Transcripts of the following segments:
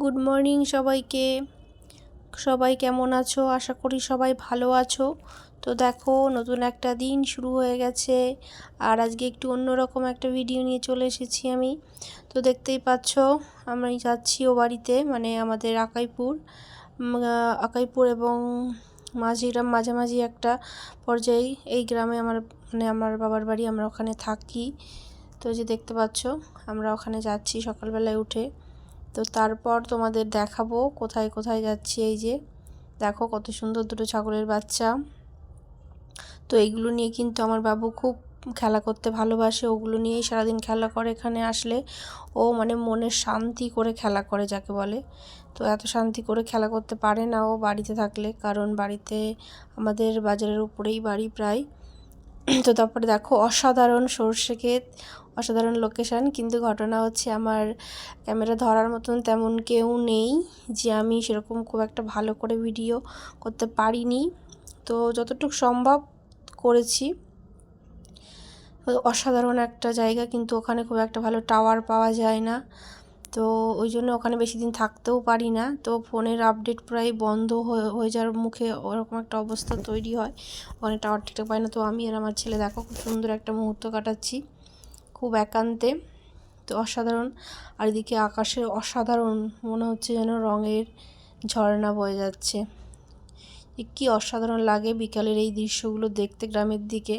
Good morning সবাইকে। সবাই কেমন আছো? আশা করি সবাই ভালো আছো। তো দেখো, নতুন একটা দিন শুরু হয়ে গেছে। আর আজকে একটু অন্যরকম একটা ভিডিও নিয়ে চলে এসেছি আমি। তো দেখতেই পাচ্ছ, আমি যাচ্ছি ও বাড়িতে মানে আমাদের আকাইপুর। আকাইপুর এবং মাঝিগ্রাম মাঝামাঝি একটা পর্যায়ে এই গ্রামে আমার মানে আমার বাবার বাড়ি, আমরা ওখানে থাকি। তো যে দেখতে পাচ্ছ, আমরা ওখানে যাচ্ছি সকালবেলায় উঠে। তো তারপর তোমাদের দেখাবো কোথায় কোথায় যাচ্ছি এই যে। দেখো কত সুন্দর দুটো ছাগলের বাচ্চা। তো এইগুলো নিয়ে কিন্তু আমার বাবু খুব খেলা করতে ভালোবাসে, ওগুলো নিয়েই সারাদিন খেলা করে এখানে আসলে। ও মানে মনে শান্তি করে খেলা করে যাকে বলে। তো এত শান্তি করে খেলা করতে পারে না ও বাড়িতে থাকলে, কারণ বাড়িতে আমাদের বাজারের উপরেই বাড়ি প্রায়। তো তারপরে দেখো, অসাধারণ সর্ষে ক্ষেত, অসাধারণ লোকেশান কিন্তু ঘটনা হচ্ছে আমার ক্যামেরা ধরার মতন তেমন কেউ নেই যে আমি সেরকম খুব একটা ভালো করে ভিডিও করতে পারিনি। তো যতটুকু সম্ভব করেছি। অসাধারণ একটা জায়গা, কিন্তু ওখানে খুব একটা ভালো টাওয়ার পাওয়া যায় না। তো ওই জন্য ওখানে বেশি দিন থাকতেও পারি না। তো ফোনের আপডেট প্রায় বন্ধ হয়ে যাওয়ার মুখে ওরকম একটা অবস্থা তৈরি হয়। ওখানে টাওয়ার ঠিকঠাক পাই না। তো আমি আর আমার ছেলে দেখো খুব সুন্দর একটা মুহূর্ত কাটাচ্ছি। খুব একান্তে, তো অসাধারণ। আর এদিকে আকাশের অসাধারণ, মনে হচ্ছে যেন রঙের ঝর্ণা বয়ে যাচ্ছে। কি অসাধারণ লাগে বিকালের এই দৃশ্যগুলো দেখতে গ্রামের দিকে।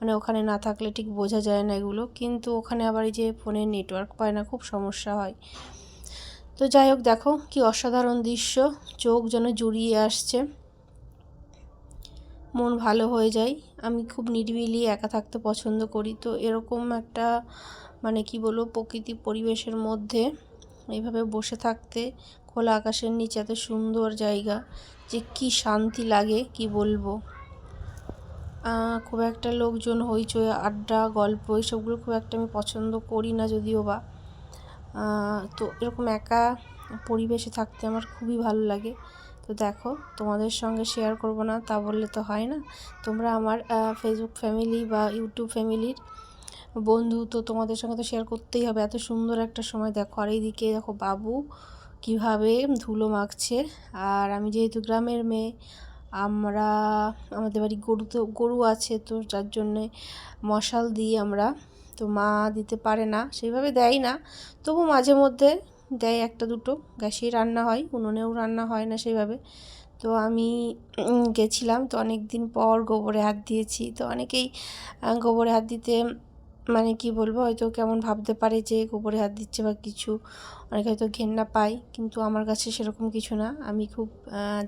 মানে ওখানে না থাকলে ঠিক বোঝা যায় না এগুলো। কিন্তু ওখানে আবার এই যে ফোনে নেটওয়ার্ক পায় না, খুব সমস্যা হয়। তো যাই হোক, দেখো কি অসাধারণ দৃশ্য। চোখ যেন জুড়িয়ে আসছে। মন ভালো হয়ে যায়। আমি খুব নিরিবিলি একা থাকতে পছন্দ করি। তো এরকম একটা মানে কি বলব, প্রকৃতি পরিবেশের মধ্যে এইভাবে বসে থাকতে, খোলা আকাশের নিচে এত সুন্দর জায়গা যে কি শান্তি লাগে, কি বলব। খুব একটা লোকজন, হইচই, আড্ডা, গল্প এইসবগুলো খুব একটা আমি পছন্দ করি না যদিও বা। তো এরকম একা পরিবেশে থাকতে আমার খুবই ভালো লাগে। তো দেখো, তোমাদের সঙ্গে শেয়ার করব না, তা বললে তো হয় না। তোমরা আমার ফেসবুক ফ্যামিলি বা ইউটিউব ফ্যামিলির বন্ধু, তো তোমাদের সঙ্গে তো শেয়ার করতেই হবে। এত সুন্দর একটা সময় দেখো। আর এইদিকে দেখো বাবু কীভাবে ধুলো মাখছে। আর আমি যেহেতু গ্রামের মেয়ে আমরা, আমাদের বাড়ি গরু তো, গরু আছে তো যার জন্যে মশাল দিই আমরা, তো মা দিতে পারে না, সেইভাবে দেয় না। তবু মাঝে মধ্যে দেয় একটা দুটো গ্যাসেই রান্না হয়, উনুনেও রান্না হয় না সেইভাবে। তো আমি গেছিলাম, তো অনেক দিন পর গোবরে হাত দিয়েছি, তো অনেকেই গোবরে হাত দিতে মানে কি বলব? হয়তো কেমন ভাবতে পারে যে গোবরে হাত দিচ্ছে বা কিছু। অনেকে হয়তো ঘেন্না পায়, কিন্তু আমার কাছে সেরকম কিছু না। আমি খুব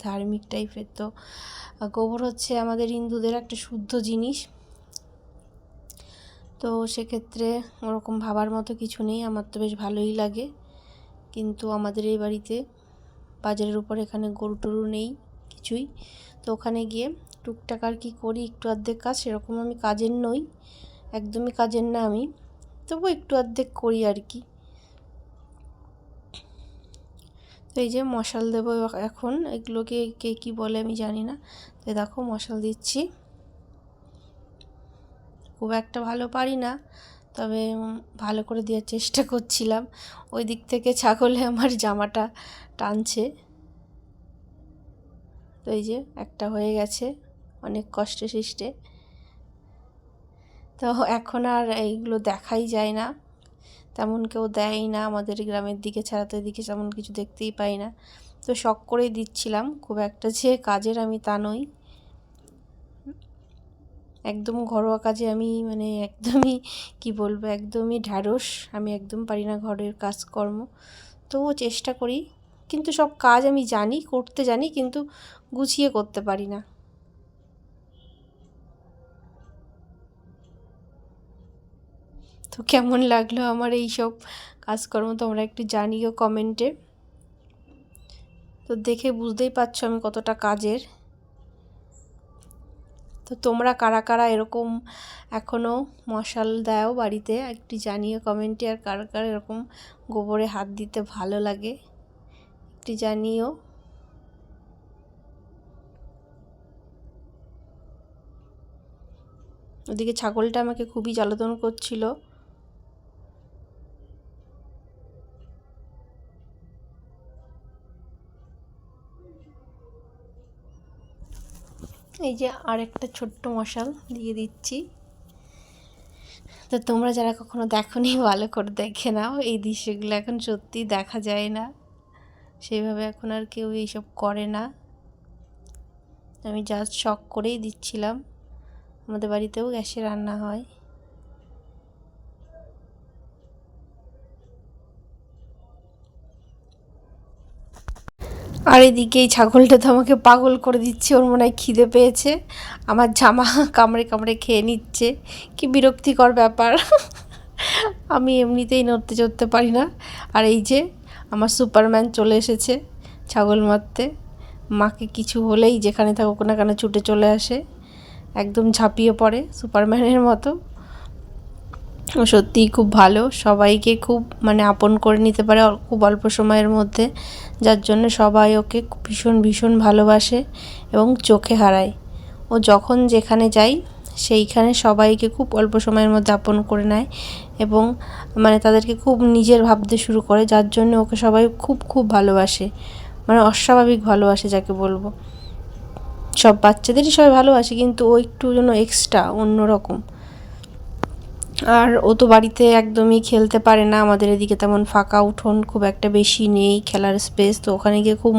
ধার্মিক টাইপের তো। গোবর হচ্ছে আমাদের হিন্দুদের একটা শুদ্ধ জিনিস। তো সেক্ষেত্রে ওরকম ভাবার মতো কিছু নেই। আমার তো বেশ ভালোই লাগে। কিন্তু আমাদের এই বাড়িতে বাজারের উপর এখানে গরু টরু নেই কিছুই। তো ওখানে গিয়ে টুকটাক আর কি করি, একটু অর্ধেক কাজ, সেরকম আমি কাজের নই। একদমই কাজের না আমি। তবু একটু অর্ধেক করি আর কি। তো এই যে মশাল দেবো এখন এগুলোকে কে কী বলে আমি জানি না। তো দেখো মশাল দিচ্ছি। খুব একটা ভালো পারি না, তবে ভালো করে দেওয়ার চেষ্টা করছিলাম। ওই দিক থেকে ছাগলে আমার জামাটা টানছে। তো এই যে একটা হয়ে গেছে অনেক কষ্টে সৃষ্টে। তো এখন আর এইগুলো দেখাই যায় না। তেমন কেউ দেয় না, আমাদের গ্রামের দিকে ছাড়া তো এদিকে তেমন কিছু দেখতেই পাই না। তো শখ করেই দিচ্ছিলাম, খুব একটা যে কাজের আমি তা নই। একদম ঘরোয়া কাজে আমি মানে একদমই, কি বলব, একদমই ঢ্যাঁড়স, আমি একদম পারি না ঘরের কাজকর্ম। তবুও চেষ্টা করি, কিন্তু সব কাজ আমি জানি, করতে জানি, কিন্তু গুছিয়ে করতে পারি না। তো কেমন লাগল আমার এই সব কাজকর্ম তোমরা একটু জানিও কমেন্টে। তো দেখে বুঝতেই পারছ আমি কতটা কাজের। তো তোমরা কারা কারা এরকম এখনও মশাল দাও বাড়িতে একটু জানিও কমেন্টে আর কারা কারা এরকম গোবরে হাত দিতে ভালো লাগে একটু জানিও। ওদিকে ছাগলটা আমাকে খুবই জ্বালাতন করছিল। এই যে আরেকটা ছোট্ট মশাল দিয়ে দিচ্ছি। তো তোমরা যারা কখনো দেখোনি, ভালো করে দেখে নাও। এই দৃশ্যগুলো এখন সত্যি দেখা যায় না। সেইভাবে এখন আর কেউ এইসব করে না। আমি জাস্ট শখ করেই দিচ্ছিলাম। আমাদের বাড়িতেও গ্যাসে রান্না হয়। আর এদিকে এই ছাগলটা তো আমাকে পাগল করে দিচ্ছে, ওর মনে হয় খিদে পেয়েছে। আমার জামা কামড়ে কামড়ে খেয়ে নিচ্ছে। কি বিরক্তিকর ব্যাপার। আমি এমনিতেই নড়তে চড়তে পারি না। আর এই যে আমার সুপারম্যান চলে এসেছে ছাগল মারতে। মাকে কিছু হলেই যেখানে থাকুক না কেন ছুটে চলে আসে। একদম ঝাঁপিয়ে পড়ে সুপারম্যানের মতো। সত্যিই খুব ভালো। সবাইকে খুব মানে আপন করে নিতে পারে খুব অল্প সময়ের মধ্যে। যার জন্য সবাই ওকে ভীষণ ভীষণ ভালোবাসে এবং চোখে হারায়। ও যখন যেখানে যায়, সেইখানে সবাইকে খুব অল্প সময়ের মধ্যে আপন করে নেয় এবং মানে তাদেরকে খুব নিজের ভাবতে শুরু করে, যার জন্য ওকে সবাই খুব খুব ভালোবাসে। মানে অস্বাভাবিক ভালোবাসে যাকে বলব। সব বাচ্চাদেরই সবাই ভালোবাসে, কিন্তু ও একটু যেন এক্সট্রা অন্যরকম। আর ও তো বাড়িতে একদমই খেলতে পারে না। আমাদের এদিকে তেমন ফাঁকা উঠোন খুব একটা বেশি নেই, খেলার স্পেস তো ওখানে গিয়ে খুব